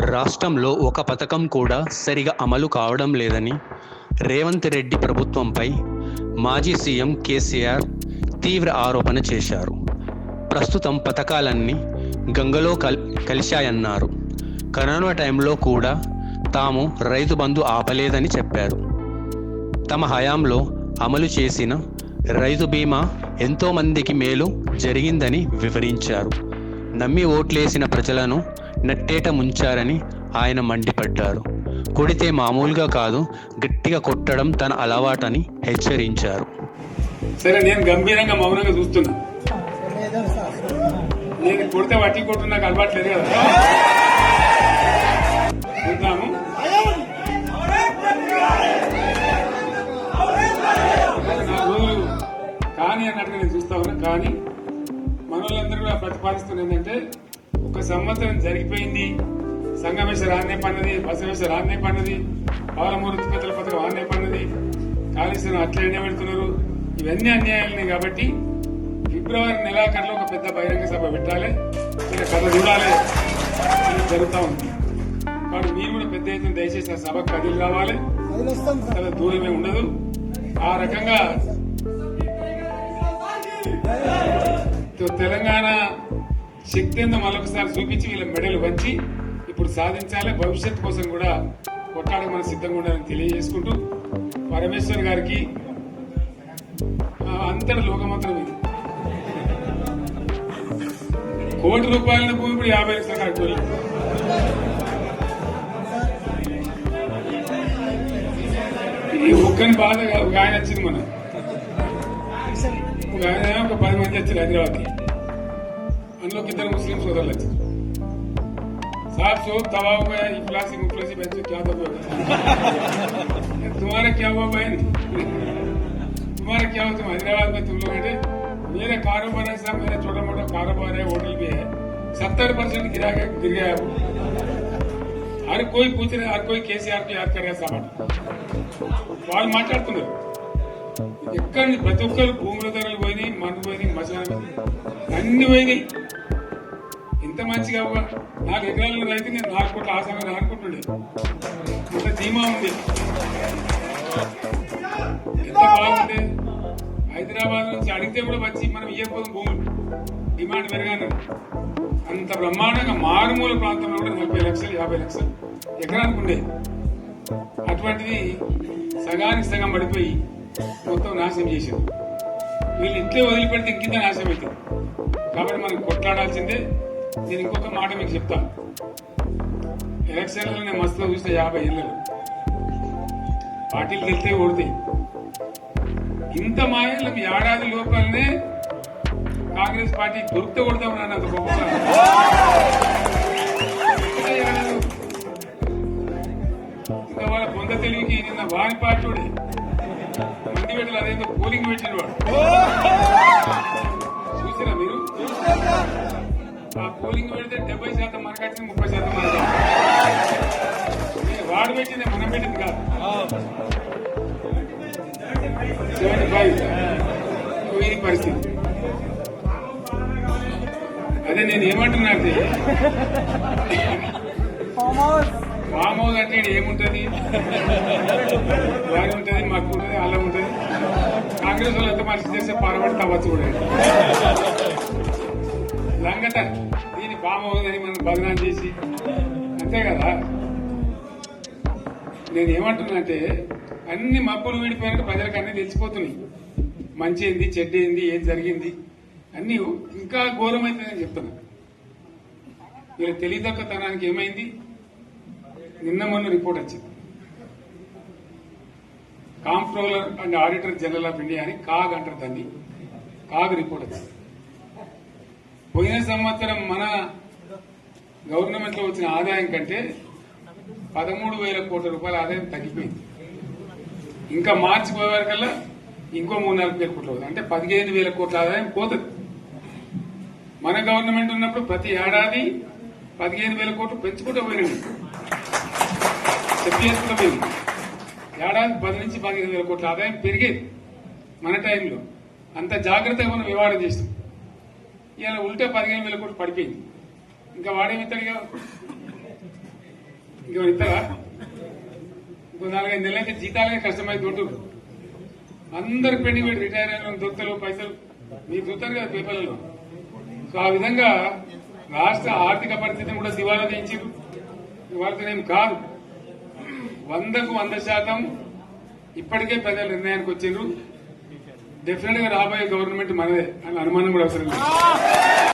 రాష్ట్రంలో ఒక పథకం కూడా సరిగా అమలు కావడం లేదని రేవంత్ రెడ్డి ప్రభుత్వంపై మాజీ సీఎం కేసీఆర్ తీవ్ర ఆరోపణ చేశారు. ప్రస్తుతం పథకాలన్నీ గంగలో కల్ కలిశాయన్నారు. కరోనా టైంలో కూడా తాము రైతు బంధు ఆపలేదని చెప్పారు. తమ హయాంలో అమలు చేసిన రైతు బీమా ఎంతో మందికి మేలు జరిగిందని వివరించారు. నమ్మి ఓట్లేసిన ప్రజలను నట్టేట ముంచారని ఆయన మండిపడ్డారు కొడితే మామూలుగా కాదు గట్టిగా కొట్టడం తన అలవాటని హెచ్చరించారు. సరే నేను గంభీరంగా మౌనంగా చూస్తున్నా. నేను కొడితే వట్టి కొట్టు నాకు అలవాట్లేదు కదా. చూద్దాము. కానీ అన్నట్టుగా నేను చూస్తా ఉన్నా. కానీ మనోళ్ళందరూ కూడా ప్రతిపాదిస్తున్న ఏంటంటే ఒక సంవత్సరం జరిగిపోయింది. సంగమేశ్వర ఆన్నే పన్నది బసవేశ్వర ఆన్నే పన్నది పాలమూరు ఉత్పత్తుల పథకం ఆన్నే పన్నది కాళేశ్వరం అట్లనే పెడుతున్నారు. ఇవన్నీ అన్యాయాలని కాబట్టి ఫిబ్రవరి నెలాఖరులో ఒక పెద్ద బహిరంగ సభ పెట్టాలి. ఇలా కథ చూడాలి. అని జరుగుతూ ఉంది. కాబట్టి మీరు కూడా పెద్ద ఎత్తున దయచేసి ఆ సభకు కదిలి రావాలి. చాలా దూరమే ఉండదు. ఆ రకంగా తెలంగాణ శక్తి ఎంత మరొకసారి చూపించి వీళ్ళ మెడలు వంచి ఇప్పుడు సాధించాలి. భవిష్యత్ కోసం కూడా కొట్టాడ మనం సిద్ధంగా ఉండాలని తెలియజేసుకుంటూ పరమేశ్వర్ గారికి అంతట అంతటి లోకమంత్రం ఇది. కోటి రూపాయల భూమి ఇప్పుడు యాభై లక్షల కట్టుకోలేదు ఈ ఒక్కని బాధ ఒక ఆయన వచ్చింది మన ఒక ఆయన ఒక పది మంది వచ్చారు హైదరాబాద్కి. అందులో ఇద్దరు ముస్లిం సోదరులు వచ్చారు साहब सो दवा हो गया इफलासी मुफलासी बच्चे क्या दबे तुम्हारा क्या हुआ बहन तुम्हारा क्या हुआ तुम हैदराबाद में तुम लोग बैठे मेरे कारोबार है साहब मेरा छोटा मोटा कारोबार है होटल भी है सत्तर परसेंट गिरा गया गिर गया वो हर कोई पूछ रहे हर कोई కేసీఆర్ కి యాద్ కరే సాబ్ వాళ్ళు మాట్లాడుతున్నారు ఎక్కడ ప్రతి ఒక్కరు భూముల ధరలు పోయినాయి మన్ను పోయినాయి మసాలా అన్ని పోయినాయి మంచిగా అవ్వ. నాలుగు ఎకరాల రైతు నేను నాలుగు కోట్ల ఆసనం అనుకుంటుండే ఇంత ధీమా ఉంది. ఎంత బాగుంది హైదరాబాద్ నుంచి అడిగితే కూడా వచ్చి మనం ఇవ్వకపోదు భూములు. డిమాండ్ పెరగాను. అంత బ్రహ్మాండంగా మారుమూల ప్రాంతంలో కూడా నలభై లక్షలు యాభై లక్షలు ఎకరానికి ఉండే అటువంటిది సగానికి సగం పడిపోయి మొత్తం నాశనం చేశారు. వీళ్ళు ఇట్లే వదిలిపెడితే ఇంకింత నాశనం అవుతుంది కాబట్టి మనం కొట్లాడాల్సిందే నేను ఇంకొక మాట మీకు చెప్తాను. ఎలక్షన్లలో నేను మస్తులో చూస్తే యాభై ఏళ్ళలో పార్టీలు గెలితే ఓడితే ఇంత మాయలు ఏడాది లోపలనే కాంగ్రెస్ పార్టీ దొరికితే కొడతాం నాన్న అంత ఇంకా వాళ్ళ పొంద తెలివికి నిన్న వారి పార్టీ వాడే. మంది పెట్టలు అదేందో పోలింగ్ పెట్టిన వాడు. ఆ పోలింగ్ పెడితే డెబ్బై శాతం మనకు వచ్చింది ముప్పై శాతం మనకు. వాడు పెట్టింది మనం పెట్టింది కాదు. సెవెంటీ ఫైవ్ ఇది పరిస్థితి. అదే నేను ఏమంటున్నా అంటే ఫామ్ హౌస్ అంటే ఏముంటది? వారి ఉంటది మాకు ఉంటది అల్లం ఉంటది. కాంగ్రెస్ వాళ్ళు ఎంత మంచి చేస్తే పారబడి తవ్వచ్చు కూడా. లంగట దీని ఫామ్ మనం బదనాం చేసి అంతే కదా? నేను ఏమంటున్నా అంటే అన్ని మబ్బులు విడిపోయినట్టు ప్రజలకు అన్ని తెలిసిపోతున్నాయి. మంచి ఏంది చెడ్డ ఏంది ఏం జరిగింది అన్ని ఇంకా ఘోరమైందని చెప్తున్నా. వీళ్ళ తెలియదక్కతనానికి ఏమైంది? నిన్న మొన్న రిపోర్ట్ వచ్చింది. Comptroller and auditor general of India అని కాగ్ అంటారు దాన్ని. కాగ్ రిపోర్ట్ వచ్చింది. పోయిన సంవత్సరం మన గవర్నమెంట్లో వచ్చిన ఆదాయం కంటే పదమూడు వేల కోట్ల రూపాయల ఆదాయం తగ్గిపోయింది. ఇంకా మార్చి పోయేవరకల్లా ఇంకో మూడు నాలుగు వేల కోట్లు అవుతుంది అంటే పదిహేను వేల కోట్ల ఆదాయం పోతుంది. మన గవర్నమెంట్ ఉన్నప్పుడు ప్రతి ఏడాది పదిహేను వేల కోట్లు పెంచుకుంటూ పోయినాయి చెప్పేసుకుంటూ పోయింది ఏడాది పది నుంచి పదిహేను వేల కోట్ల ఆదాయం పెరిగేది మన టైంలో. అంత జాగ్రత్తగా మనం వివాదం చేస్తాం ఇలా ఉల్టా పదిహేను వేల కోట్లు పడిపోయింది. ఇంకా వాడేమిస్తాడుగా ఇంకో ఇస్తారా ఇంకో నాలుగైదు నెలలైతే జీతాలే కష్టమై దొరుకుతుంది అందరు పెండింగ్ పెట్టి రిటైర్ అయిన దొరుకుతారు పైసలు. మీరు చూస్తారు కదా పేపర్లలో. సో ఆ విధంగా రాష్ట్ర ఆర్థిక పరిస్థితిని కూడా దివాలా తీయించారు వాళ్ళతో నేను కాదు. వందకు వంద శాతం ఇప్పటికే ప్రజలు నిర్ణయానికి వచ్చిండ్రు. డెఫినెట్ గా రాబోయే గవర్నమెంట్ మనదే అని అనుమానం కూడా అవసరం లేదు